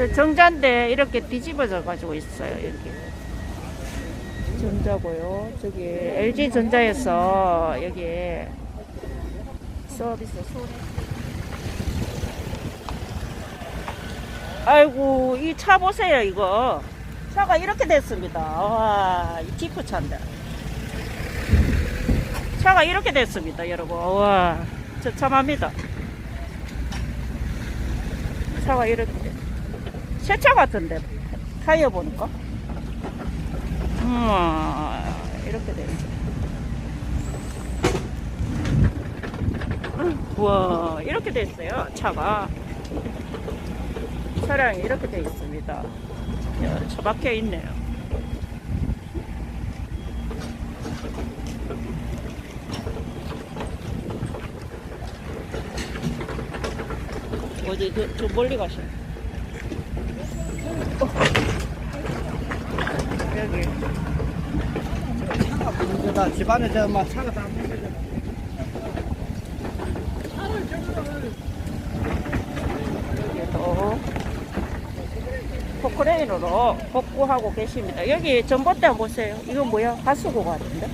저 정자인데 이렇게 뒤집어져 가지고 있어요 여기. 전자고요. 저기 LG 전자에서 여기 서비스 아이고 이 차 보세요 이거. 차가 이렇게 됐습니다. 와이 지프 차인데. 차가 이렇게 됐습니다 여러분. 와 처참합니다. 차가 이렇게 새 차 같은데 타이어 보니까? 음 이렇게 돼 있어 우와 이렇게 됐어요 차가. 차량이 이렇게 돼 있습니다. 야, 처박혀 있네요. 어디 저, 저 멀리 가셔 여기 차가 문제 다. 집안에 저막 차가 다. 여기도 포크레인으로 복구하고 계십니다. 여기 전봇대 보세요. 이거 뭐야? 가스고 같은데?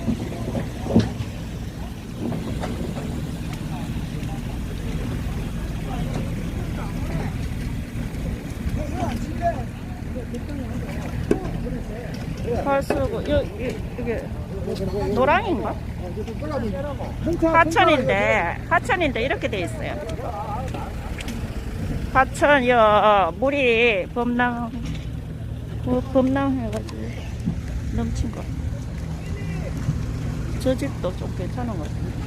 가스고 여, 여, 이게 노랑인가? 하천인데 하천인데 이렇게 돼 있어요. 하천이요 물이 범람 뭐 범람 해가지고 넘친 거. 저 집도 좀 괜찮은 것 같아요.